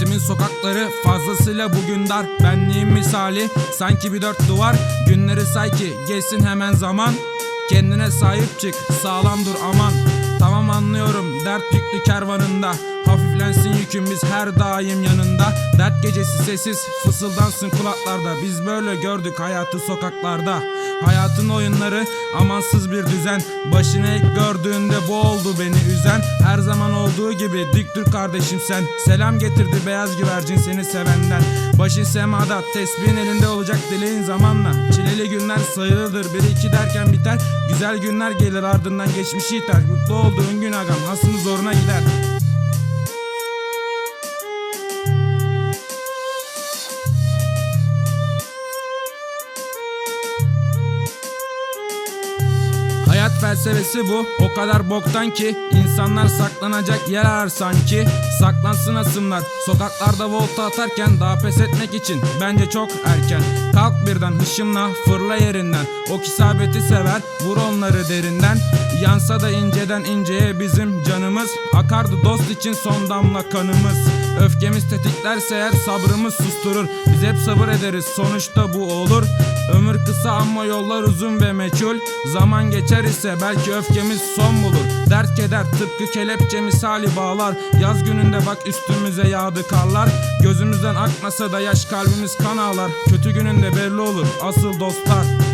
Semtimin sokakları fazlasıyla bugün dar. Benliğin misali sanki bir dört duvar. Günleri say ki geçsin hemen zaman. Kendine sahip çık sağlam dur aman. Tamam anlıyorum dert yüklü kervanında Hafiflensin yükümüz her daim yanında. Dert gecesi sessiz fısıldansın kulaklarda. Biz böyle gördük hayatı sokaklarda. Hayatın oyunları amansız bir düzen. Başını ek gördüğünde bu oldu beni üzen. Her zaman olduğu gibi dik dur kardeşim sen. Selam getirdi beyaz güvercin seni sevenden. Başın semada tesbihin elinde olacak dileğin zamanla. Çileli günler sayılıdır bir iki derken biter. Güzel günler gelir ardından geçmişi iter. Mutlu olduğun gün agam hasmı zoruna gider Hayat felsefesi bu. O kadar boktan ki insanlar saklanacak yer arar sanki. Saklansın asımlar. Sokaklarda volta atarken daha pes etmek için bence çok erken. Kalk birden hışımla fırla yerinden. O kisabeti sever vur onları derinden. Yansa da inceden inceye bizim canımız. Akardı dost için son damla kanımız Öfkemiz tetiklerse eğer sabrımız susturur. Biz hep sabır ederiz sonuçta bu olur. Ömür kısa ama yollar uzun ve meçhul. Zaman geçer ise belki öfkemiz son bulur. Dert keder tıpkı kelepçe misali bağlar. Yaz gününde bak üstümüze yağdı karlar. Gözümüzden akmasa da yaş kalbimiz kan ağlar. Kötü gününde belli olur asıl dostlar